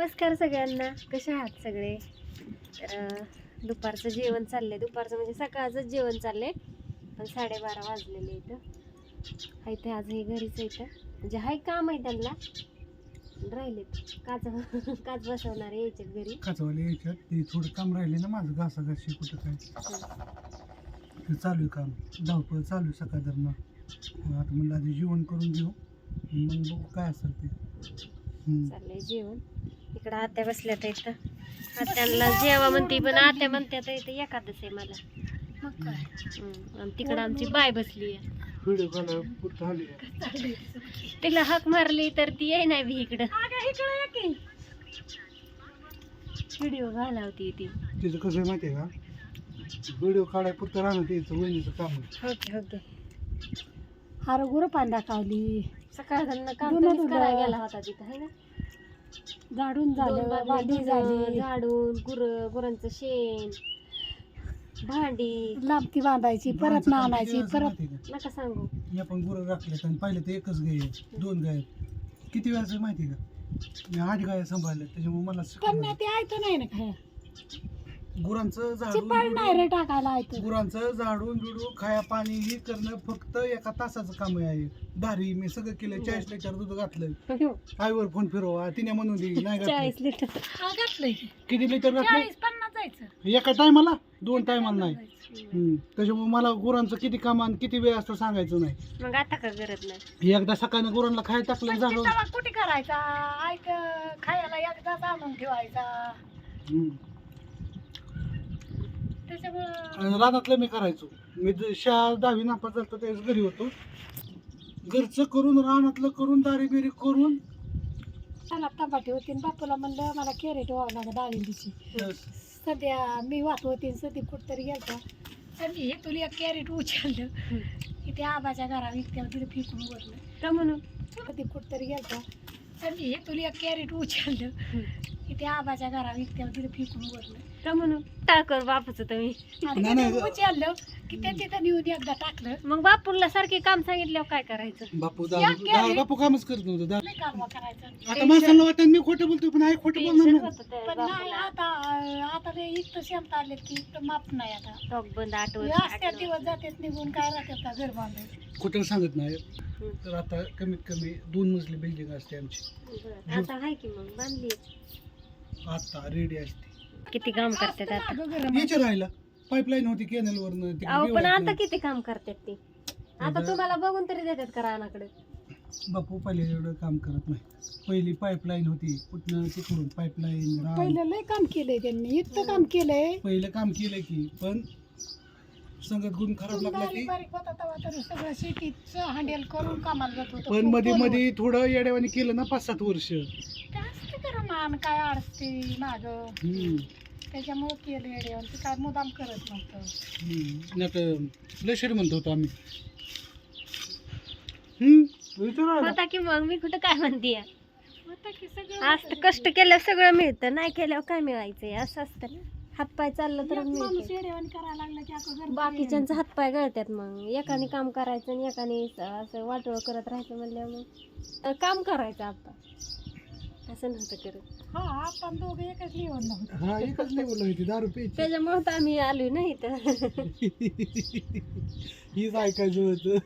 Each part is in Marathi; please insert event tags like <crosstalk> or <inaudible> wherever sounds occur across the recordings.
नमस्कार सगळ्यांना. कसे आहात सगळे? तर दुपारचं जेवण चाललंय. दुपारचं म्हणजे सकाळचंच जेवण चाललंय. पण साडेबारा वाजलेले इथं. हाय ते आज हे घरीच आहे इथं. म्हणजे हाय काम आहे त्यांना. राहिलेत. काच काच बसवणार यायचे घरी. काचवाले यायच्यात. ते थोडं काम राहिले ना माझं. घासाघाशी कुठं काय. ते चालू आहे काम. धावपळ चालू आहे सकाळ धरणं आता म्हणलं आधी जेवण करून घेऊ. मग बघू काय असेल ते. चाललंय जेवण. इकडं आत्या बसल्या तर इथं. आत्यांना जेवा म्हणते पण आत्या म्हणते तर इथं एखादच आहे मला. मग काय? हम्म, आणि तिकडं आमची बाय बसली आहे. व्हिडिओ आली. तिला हाक मारली तर ती येई नाही भी इकडं. व्हिडिओ घालावती ती. तिचं कसं आहे माहिती आहे का? व्हिडिओ काढाय पुरतं राहणं त्याचं वहिनीचं काम आहे. ओके ओके हार गुरं पांढरा कावली सकाळ त्यांना काम तुम्हीच. करायला गेला होता तिथं है ना? झाडून झालं भांडी झाली. झाडून गुर गुरांचं शेण भांडी. लांबती बांधायची परत काम आणायची परत नका सांगू. मी आपण गुरं राखले आणि पहिले तर एकच गाय आहे दोन गाय आहेत किती वेळाचं माहिती आहे का? मी आठ गाय सांभाळल्या त्याच्यामुळे मला त्यांना शिकवलं. ते ऐकतं नाही ना काय गुरांचं चिपळ झाडून नाही रे टाकायला ऐकतं गुरांचं झाडून बिडू खाया पाणी हे करणं फक्त एका तासाचं काम आहे. दारी मी सगळं केलं चाळीस लिटर दूध घातलं. आईवर फोन फिरवा तिने म्हणून दे नाही घातलं. चाळीस लिटर. हा घातलंय किती लिटर घातलं? चाळीस पन्नास जायचं. एका टायमाला? दोन टायमाला नाही. हम्म. त्याच्यामुळे मला गुरांचं किती काम आणि किती वेळ असतं सांगायचं नाही. मग आता का करत नाही. एकदा सकाळी गुरांना खायला टाकलं झालं. तवा कुठे करायचा? ऐक खायला एकदाच आणून ठेवायचा. हम्म. रानातलं मी करायचो. मी शाळा दहावी नापास झालं त्यावेळेस घरी होतो. घरचं करून रानातलं करून दारी बिरी करून टमाटे होती आणि बापूला म्हणलं मला कॅरेट व्हावं लागत डाळिंबीची सध्या मी वाहत होती सध्या कुठतरी गेलता. तर मी हे तुला एक कॅरेट उचललं. त्या आबाच्या घरा विकत्या तिथे फेकून वरलं का म्हणून? कधी कुठतरी गेलता. तर मी हे तुला एक कॅरेट उचललं. त्या आबाच्या घरा विकत्या तिथे फेकून वरलं का म्हणून टाकर बापूच तुम्ही आणि नाही, नाही. तिथं उचललं की त्या तिथं नेऊन एकदा टाकलं. मग बापूला सारखे काम सांगितल्यावर काय करायचं? बापू या बापू कामच करत नव्हतं दा- लय कालवा करायचं. आता माणसांना वाटत मी खोटं बोलतो पण आहे खोटं बोलणार टेन्शन नाही. होतं त्या पण नाही बापूला. आता आता ते इतकं शेमत आले की इतकं माप नाही आता. टॉक बंद आठ वर्ष असत्या आठ दिवस जातात निघून काय राहतात का घर बांधून? खोटं सांगत नाही. तर आता कमीत कमी दोन मजली बिल्डिंग असते आमची. बरं. आता आहे की मग बांधली आता रेडी असते. किती काम करतात आता? राहिला. पाईपलाईन होती कॅनल अहो पण आता. किती काम करतात ते? आता तुम्हाला बघून तरी देतात का रानाकडे? बापू पहिले एवढं काम करत नाही. पहिली पाईपलाईन होती कुठनं तिकडून पाईपलाईन पहिलं लय काम केलंय त्यांनी इतकं काम केलंय. पहिलं काम केलं की पण संगत गुण खराब लागला की बारीक बारीक होता तेव्हा तर सगळं शेतीचं हँडल करून कामाला जात होतं. पण मध्ये मध्ये थोडं येड्यावानी केलं ना पाच सात वर्ष. मान काय अडचते माग. त्याच्यामुळे केलं येड्यावर ते काय मुदाम करत नव्हतं. नाही तर लय श्रीमंत होतो आम्ही. हम्म. विचारा ना. होता की मग? मी कुठं काय म्हणते? होतं की सगळं आज तर कष्ट केल्यावर सगळं मिळतं. नाही केल्यावर काय मिळायचंय? असं असतं ना. हातपाय चाललं तर एक माणूस मिळतं येड्यावानी करायला लागला की आता घर बाकीच्यांचं हातपाय गळतात मग. एकाने काम करायचं आणि एकाने असं वाटोळ करत राहायचं म्हणल्यावर मग. काम करायचं आता. असं नव्हतं करत. हा आपण दोघं एकच लिहून नव्हतं हा एकच लेवल होती दारू प्यायची. त्याच्यामुळे तर आम्ही आलोय ना इथं. हीच ऐकायचं होतं.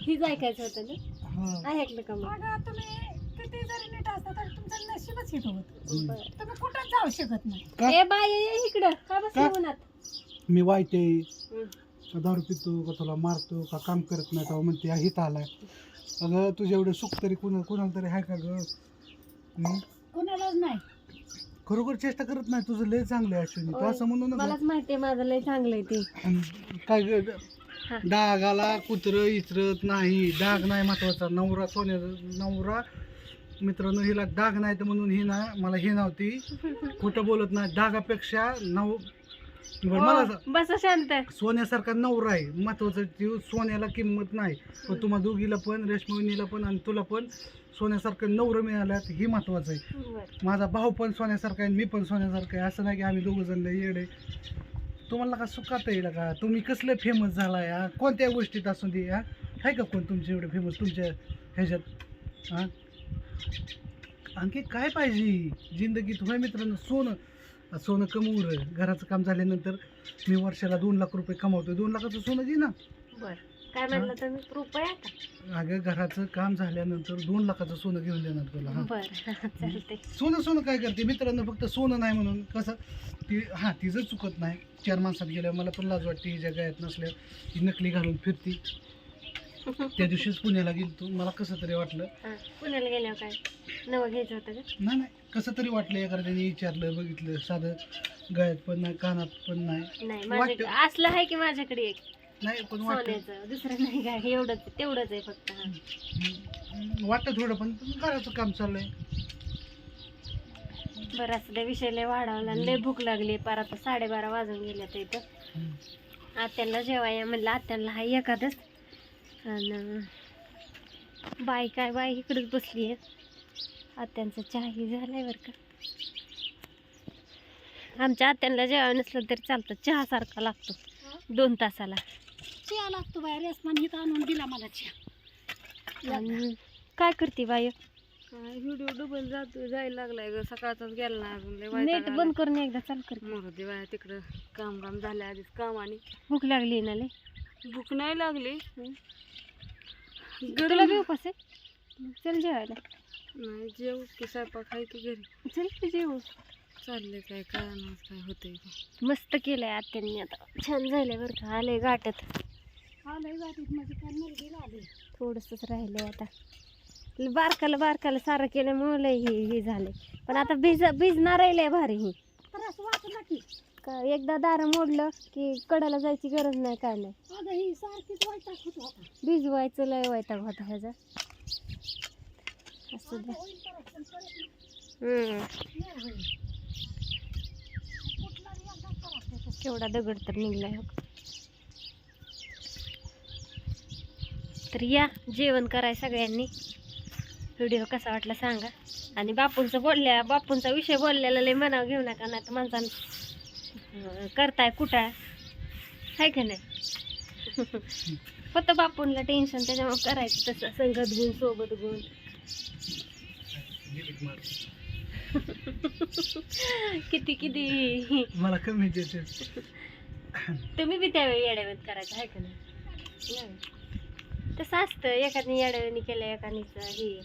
हीच ऐकायचं होतं ना? हा. ऐकलं का मग? अगं तुम्ही किती जरी नीट असता तरी तुमचं नशीबच येत होत. हम्म. बरं. तुम्ही कुठंच जाऊ शकत नाही. का? ए बाय ये इकडं. का बस का? उन्हात मी वाईटे हम्म. का दारू पितो का तुला मारतो का काम करत नाही का म्हणते हित आलाय. अगं तुझ्या एवढं सुख तरी कुणा कुणाला तरी आहे का ग? कुणालाच नाही. खरोखर चेष्टा करत नाही तुझं लय चांगलं आहे अश्विनी. तू. असं म्हणू नका. मलाच माहितीये माझं लय चांगलंय ते. काय ग-. डागाला कुत्र इचरत नाही. डाग नाही महत्त्वाचा. नवरा सोन्या नवरा मित्रांनो हिला डाग नाही तर म्हणून ही ना मला ही नव्हती. खोटं बोलत नाही. डागापेक्षा नव मला हो, बस शांत. सोन्यासारखा नवरा आहे महत्वाचं जीव सोन्याला किंमत नाही. पण तुम्हा दोघीला पण रेशमिनीला पण आणि तुला पण सोन्यासारखं नवरं मिळाल्यात हे महत्वाचं आहे. बरं. माझा भाऊ पण सोन्यासारखा आहे आणि मी पण सोन्यासारखं आहे. असं नाही की आम्ही दोघं जण लय येडे तुम्हाला का सुखात येईल का? तुम्ही कसलं फेमस झालाय हा? कोणत्या गोष्टीत असून दे हा? आहे का कोण तुमचे एवढे फेमस तुमच्या ह्याच्यात हा? आणखी काय पाहिजे? जिंदगीत होय मित्रांनो सोनं. सोनं कमवू रे घराचं काम झाल्यानंतर मी वर्षाला दोन लाख रुपये कमावतोय. दोन लाखाचं सोनं घे ना. बर. काय म्हणलं तुम्ही? रुपये आता अगं घराचं काम झाल्यानंतर दोन लाखाचं सोनं घेऊन देणार तुला हा. बर. <laughs> चालते सोनं सोनं काय करते? मित्रांनो फक्त सोनं नाही म्हणून कसं ती हां तिचं चुकत नाही चार माणसात गेल्यावर मला पण लाज वाटते ही जगात नसल्यावर ती नकली घालून फिरती. त्या दिवशीच पुण्याला गेलो मला कसं तरी वाटलं. हा, पुण्याला गेल्यावर काय? नवं घ्यायचं होतं का? नाही नाही. कसं तरी वाटलं एखाद्याने विचारलं बघितलं. साधं गळ्यात पण नाही कानात पण नाही. नाही. माझ्याकडे असलं आहे की माझ्याकडे एक? नाही पण सोन्याचं. दुसरं नाही काय एवढंच तेवढंच आहे फक्त हा. हम्म, वाटतं थोडं पण पण घराचं काम चाललंय. बरं असं त्या विषय लय वाढवला आणि लय भूक लागली. पार आता साडेबारा वाजून गेल्या तर इथं. हम्म. आत्यांना जेवाय म्हणलं आत्यांना हाय एखादच आणि बाई काय बाई इकडेच बसली आहे. आत्यांचा चहाही झालाय बरं का. आमच्या आत्यांना जेवाय नसलं तरी चालतं. चहा सारखा लागतो. दोन तासाला. चिया लागतो बाय रेसमान हिथं आणून दिला मला चिया आणि काय करते बाई? व्हिडिओ डबल जातो जायला लागलाय ग. सकाळचाच गेला नाही अजून. नेट बंद करून एकदा चालू कर. दे बाया तिकडं. काम काम झालं आधीच. काम आणि भूक लागली ना लय? भूक नाही लागली. तुला गरम बी उपास आहे? चल जेवायला. नाही जेव की स्वयंपाक आहे की घरी? चल की जेवू. चाललंय काय काय नाही काय होतंय ते. मस्त केलंय आत्यांनी आता. छान झालंय बरं का आलंय गाठत. काय आले. थोडंसंच राहिलंय आता. बारकाला बारकाला सारं केल्यामुळे लय हे हे झालंय. पण आता भिज भिजणार भारी ही. तर असं वाटलं की. का एकदा दारं मोडलं की कडाला जायची गरज नाही काय नाही. अगं ही सारखीच वैताग होत होता. भिजवायचं लय वैताग होता ह्याचा. असं द्या होईल परत पण परत हम्म. नाही होईल. कुठला रे एकदा परत येतो. केवढा दगड तर निघलाय हो. तर या जेवण कराय सगळ्यांनी. व्हिडिओ कसा वाटला सांगा. आणि बापूंचं बोलल्या बापूंचा विषय बोललेला लय मनावर घेऊ नका नाही तर माणसानं करताय कुटाळ आहे? का नाही? फक्त बापूंला टेन्शन त्याच्यामुळे करायचं तसं संगत गुण सोबत गुण. किती किती? मला कमी देते. तुम्ही बी त्यावेळी येड्यावेत करायचं आहे का नाही. तसं असतं एखाद्याने येड्यावेनी केलं एखादीच हे.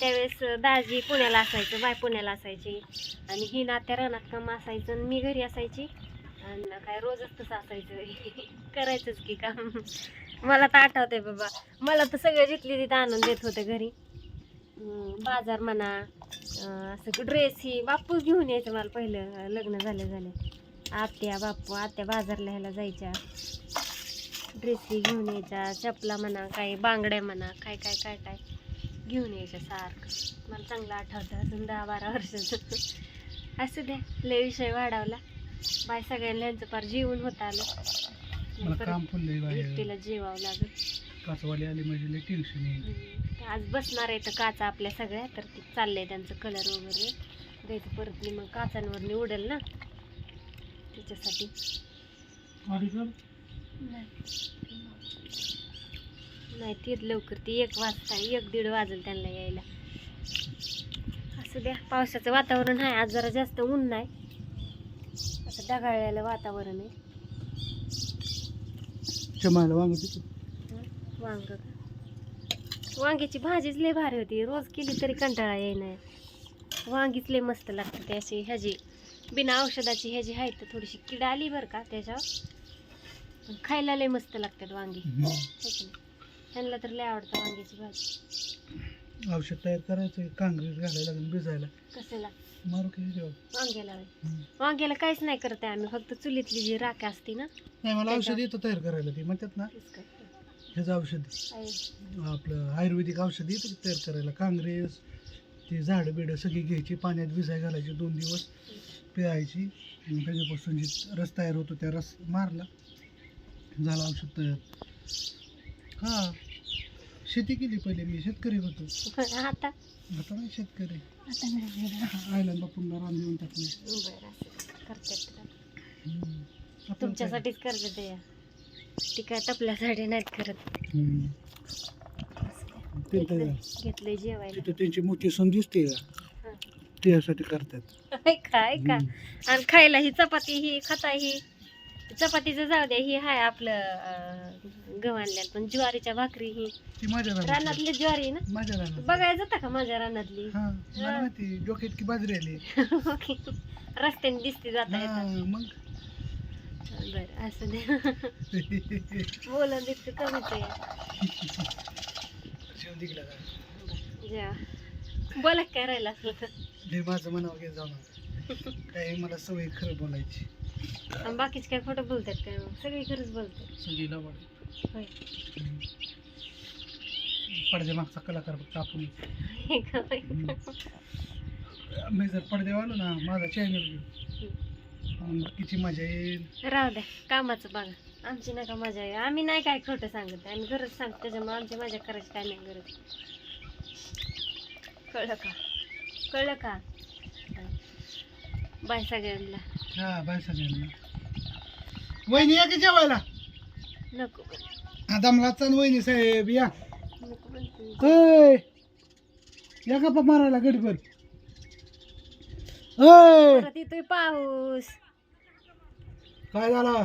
त्यावेळेस दाजी पुण्याला असायचं बाय पुण्याला असायची. आणि ही नात्या रानात काम असायचं आणि मी घरी असायची. आणि काय रोजच तसं असायचं. <laughs> करायचंच की काम. मला तर आठवतंय बाबा. मला तर सगळं जिथली तिथं आणून देत होते घरी. बाजार म्हणा असं ड्रेस ही बापूच घेऊन यायचं मला पहिलं. लग्न झालं झाले. आत्या बापू आत्या बाजारला ह्याला जायच्या. ड्रेस ही घेऊन यायच्या. चपला म्हणा काय बांगड्या म्हणा काय काय काय काय. घेऊन यायच्या सारखं. मला चांगलं आठवतं. अजून दहा बारा वर्षाचं. असू द्या. लय विषय वाढवला. बाय सगळ्यांना फार जेवण होत आलं. काम एकटीला जेवावं लागेल. काचवाले आले म्हणजे लय टेन्शन येईल. आज बसणार आहे तर काचा आपल्या सगळ्या तर ते चाललंय त्यांचं कलर वगैरे. द्यायचं परत मी मग काचांवर उडेल ना. त्याच्यासाठी. नाही तीच लवकर ती एक वाजता एक दीड वाजेल त्यांना यायला. असं द्या पावसाचं वातावरण आहे आज जरा जास्त ऊन नाही. असं ढगाळलेलं वातावरण आहे. वांग तिथे. वांग का? वांग्याची भाजीच लय भारी होती. रोज केली तरी कंटाळा येईना. वांगीच लय मस्त लागते ते अशी ह्याची बिना औषधाची ह्याची आहे तर थोडीशी किड आली बरं का त्याच्यावर. पण खायला लय मस्त लागतात वांगी. है? त्यांना तर लय आवडतं वांग्याची भाजी. औषध तयार करायचं काँग्रेस घालायला लागेल भिजायला. कशाला? मारू की जेव्हा वांग्याला होय. वांग्याला काहीच नाही करत आहे आम्ही फक्त चुलीतली जी राख असते ना नाही मला औषध येतं तयार करायला ते म्हणतात ना तीच करते. ह्याचं औषध. आहे. आपलं आयुर्वेदिक औषध येतं की तयार करायला काँग्रेस ते झाडं बिडं सगळी घ्यायची पाण्यात भिजाय घालायची दोन दिवस पिळायची आणि त्याच्यापासून जे रस तयार होतो त्या रस मारला झाला औषध तयार. हा. शेती केली पहिले मी शेतकरी होतो. आता? आता नाही शेतकरी. आता नाही आयला बापूंना रान देऊन टाकले. बरं असं करतात तर. हम्म. आपल्याला काय? तुमच्यासाठीच करते ते ती काय टपल्यासाठी नाहीत करत. हम्म. घेतलंय घेतलंय जेवायला. तिथं त्यांची मोठी सण दिसते का त्यासाठी करतात. ऐका ऐका आणि खायला ही चपाती ही खाता ही. चपातीचं जाऊ द्या ही हाय आपलं अं, गव्हाणल्या पण ज्वारीच्या भाकरी ही. ती माझ्या रानात रानातली ज्वारी ना? माझ्या रानात बघायला जाता का माझ्या रानातली? हा मला माहिती डोक्यात की बाजरी आली रस्त्याने दिसते जाता हा येतात मग? बरं असं दे. बोला तितकं कमीच आहे तिकडं ज्या बोला काय राहिलं असलं तर? माझं मनावर घेत जाऊ काही मला सवय खरं बोलायची. आणि बाकीचे काय खोटं बोलतात काय मग? सगळी खरंच बोलतात. सगळीला वाट होय पडद्या मागचा कलाकार फक्त आपण? मी जर पडद्यावर आलो ना माझा चॅनल किती मजा येईल. राहू द्या कामाचं बघा. आमची नका मजा आहे आम्ही नाही काय खोटं सांगत. आम्ही गरज सांगतो त्याच्यामुळे आमची मजा करायची काय नाही गरज. कळलं का? कळलं का? बाय सगळ्यांना. हा बाय सगळ्यांना. वहिनी या की जेवायला? नको दमला चाल वहिनी साहेब या. होय या गप्पा मारायला गडीभर होय परत येतोय पाऊस. काय झाला?